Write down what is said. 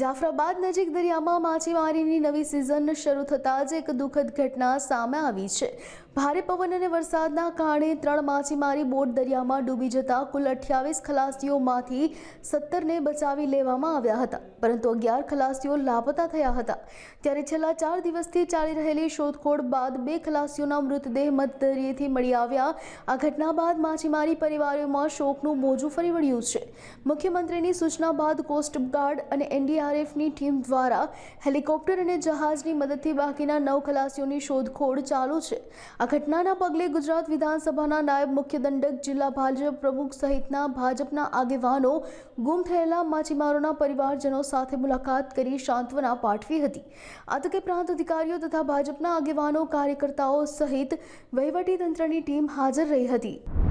જાફરાબાદ નજીક દરિયામાં માછીમારીની નવી સિઝન શરૂ થતાં જ એક દુઃખદ ઘટના સામે આવી છે. ભારે પવન અને વરસાદના કારણે ત્રણ માછીમારી બોટ દરિયામાં ડૂબી જતા કુલ અઠ્યાવીસ ખલાસીઓમાંથી સત્તરને બચાવી લેવામાં આવ્યા હતા, પરંતુ અગિયાર ખલાસીઓ લાપતા થયા હતા. ત્યારે છેલ્લા ચાર દિવસથી ચાલી રહેલી શોધખોળ બાદ બે ખલાસીઓના મૃતદેહ મધદરિયેથી મળી આવ્યા. આ ઘટના બાદ માછીમારી પરિવારોમાં શોકનું મોજું ફરી વળ્યું છે. મુખ્યમંત્રીની સૂચના બાદ કોસ્ટગાર્ડ અને એનડીઆરએફની ટીમ દ્વારા હેલિકોપ્ટર અને જહાજની મદદથી બાકીના નવ ખલાસીઓની શોધખોળ ચાલુ છે. આ ઘટનાના પગલે ગુજરાત વિધાનસભાના નાયબ મુખ્ય દંડક જિલ્લા ભાજપ પ્રમુખ સહિતના ભાજપના આગેવાનો ગુમ થયેલા માછીમારોના પરિવારજનો સાથે મુલાકાત કરી સાંત્વના પાઠવી હતી. આ તકે પ્રાંત અધિકારીઓ તથા ભાજપના આગેવાનો કાર્યકર્તાઓ સહિત વહીવટી તંત્રની ટીમ હાજર રહી હતી.